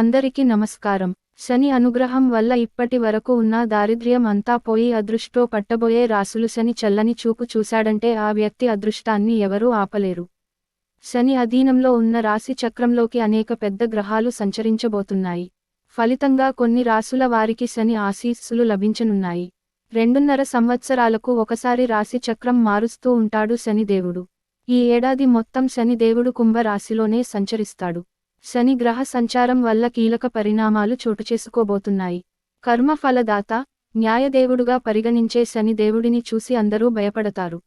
అందరికీ నమస్కారం. శని అనుగ్రహం వల్ల ఇప్పటి వరకు ఉన్న దారిద్ర్యం అంతా పోయి అదృష్టో పట్టబోయే రాసులు శని చల్లని చూపు చూశాడంటే ఆ వ్యక్తి అదృష్టాన్ని ఎవరూ ఆపలేరు. శని అధీనంలో ఉన్న రాశి చక్రంలోకి అనేక పెద్ద గ్రహాలు సంచరించబోతున్నాయి. ఫలితంగా కొన్ని రాసుల వారికి శని ఆశీస్సులు లభించనున్నాయి. రెండున్నర సంవత్సరాలకు ఒకసారి రాశి చక్రం మారుస్తూ ఉంటాడు శనిదేవుడు ఈ ఏడాది మొత్తం శనిదేవుడు కుంభ రాశిలోనే సంచరిస్తాడు. శని గ్రహ సంచారం వల్ల కీలక పరిణామాలు చోటుచేసుకోబోతున్నాయి చేసుకోబోతున్నాయి. ఫలదాత న్యాయదేవుడుగా పరిగణించే శని దేవుడిని చూసి అందరూ భయపడతారు.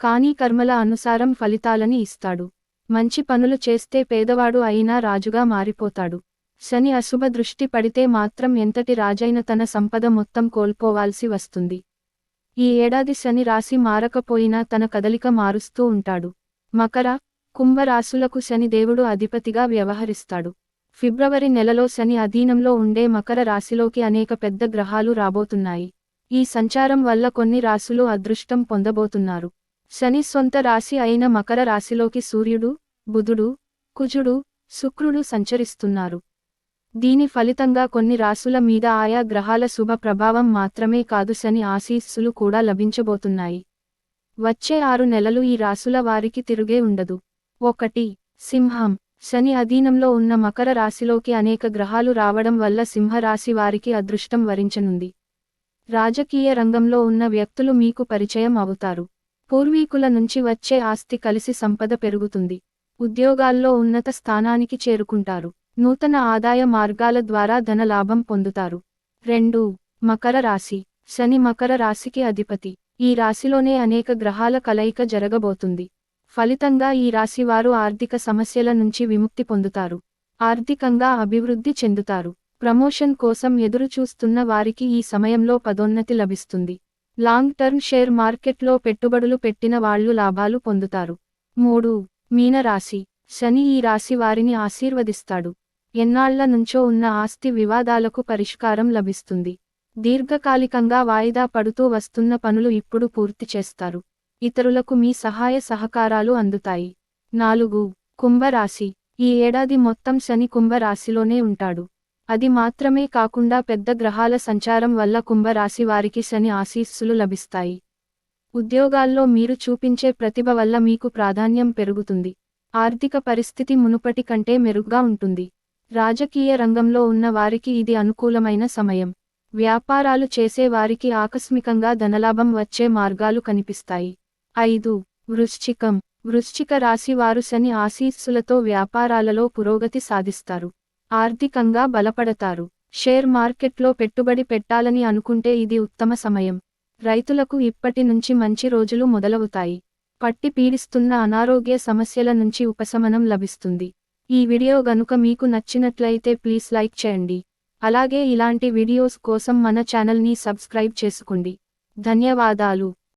కానీ కర్మల అనుసారం ఫలితాలని ఇస్తాడు. మంచి పనులు చేస్తే పేదవాడు అయినా రాజుగా మారిపోతాడు. శని అశుభ దృష్టి పడితే మాత్రం ఎంతటి రాజైన తన సంపద మొత్తం కోల్పోవాల్సి వస్తుంది. ఈ ఏడాది శని రాశి మారకపోయినా తన కదలిక మారుస్తూ ఉంటాడు. మకర కుంభరాశులకు శని దేవుడు అధిపతిగా వ్యవహరిస్తాడు. ఫిబ్రవరి నెలలో శని అధీనంలో ఉండే మకర రాశిలోకి అనేక పెద్ద గ్రహాలు రాబోతున్నాయి. ఈ సంచారం వల్ల కొన్ని రాశులు అదృష్టం పొందబోతున్నారు. శని సొంత రాశి అయిన మకర రాశిలోకి సూర్యుడు బుధుడు కుజుడు శుక్రుడు సంచరిస్తున్నారు. దీని ఫలితంగా కొన్ని రాశుల మీద ఆయా గ్రహాల శుభ ప్రభావం మాత్రమే కాదు శని ఆశీస్సులు కూడా లభించబోతున్నాయి. వచ్చే ఆరు నెలలు ఈ రాశుల వారికి తిరుగే ఉండదు. ఒకటి సింహం. శని అధీనంలో ఉన్న మకర రాశిలోకి అనేక గ్రహాలు రావడం వల్ల సింహరాశి వారికి అదృష్టం వరించనుంది. రాజకీయ రంగంలో ఉన్న వ్యక్తులు మీకు పరిచయం అవుతారు. పూర్వీకుల నుంచి వచ్చే ఆస్తి కలిసి సంపద పెరుగుతుంది. ఉద్యోగాల్లో ఉన్నత స్థానానికి చేరుకుంటారు. నూతన ఆదాయ మార్గాల ద్వారా ధన లాభం పొందుతారు. రెండు మకర రాశి. శని మకర రాశికి అధిపతి. ఈ రాశిలోనే అనేక గ్రహాల కలయిక జరగబోతుంది. ఫలితంగా ఈ రాశివారు ఆర్థిక సమస్యల నుంచి విముక్తి పొందుతారు. ఆర్థికంగా అభివృద్ధి చెందుతారు. ప్రమోషన్ కోసం ఎదురుచూస్తున్న వారికి ఈ సమయంలో పదోన్నతి లభిస్తుంది. లాంగ్ టర్మ్ షేర్ మార్కెట్లో పెట్టుబడులు పెట్టిన వాళ్ళు లాభాలు పొందుతారు. మూడు మీనరాశి శని ఈ రాశి వారిని ఆశీర్వదిస్తాడు. ఎన్నాళ్ళ నుంచో ఉన్న ఆస్తి వివాదాలకు పరిష్కారం లభిస్తుంది. దీర్ఘకాలికంగా వాయిదా పడుతూ వస్తున్న పనులు ఇప్పుడు పూర్తి చేస్తారు. ఇతరులకు మీ సహాయ సహకారాలు అందుతాయి. నాలుగు కుంభరాశి. ఈ ఏడాది మొత్తం శని కుంభరాశిలోనే ఉంటాడు. అది మాత్రమే కాకుండా పెద్ద గ్రహాల సంచారం వల్ల కుంభరాశి వారికి శని ఆశీస్సులు లభిస్తాయి. ఉద్యోగాల్లో మీరు చూపించే ప్రతిభ వల్ల మీకు ప్రాధాన్యం పెరుగుతుంది. ఆర్థిక పరిస్థితి మునుపటి కంటే మెరుగ్గా ఉంటుంది. రాజకీయ రంగంలో ఉన్న వారికి ఇది అనుకూలమైన సమయం. వ్యాపారాలు చేసే వారికి ఆకస్మికంగా ధనలాభం వచ్చే మార్గాలు కనిపిస్తాయి. ఐదు. వృశ్చికం. వృశ్చిక రాశి వారు శని ఆశీస్సులతో వ్యాపారాలలో పురోగతి సాధిస్తారు. ఆర్థికంగా బలపడతారు. షేర్ మార్కెట్లో పెట్టుబడి పెట్టాలని అనుకుంటే ఇది ఉత్తమ సమయం. రైతులకు ఇప్పటి నుంచి మంచి రోజులు మొదలవుతాయి. పట్టి పీడిస్తున్న అనారోగ్య సమస్యల నుంచి ఉపశమనం లభిస్తుంది. ఈ వీడియో గనుక మీకు నచ్చినట్లయితే ప్లీజ్ లైక్ చేయండి. అలాగే ఇలాంటి వీడియోస్ కోసం మన ఛానల్ని సబ్స్క్రైబ్ చేసుకోండి. ధన్యవాదాలు.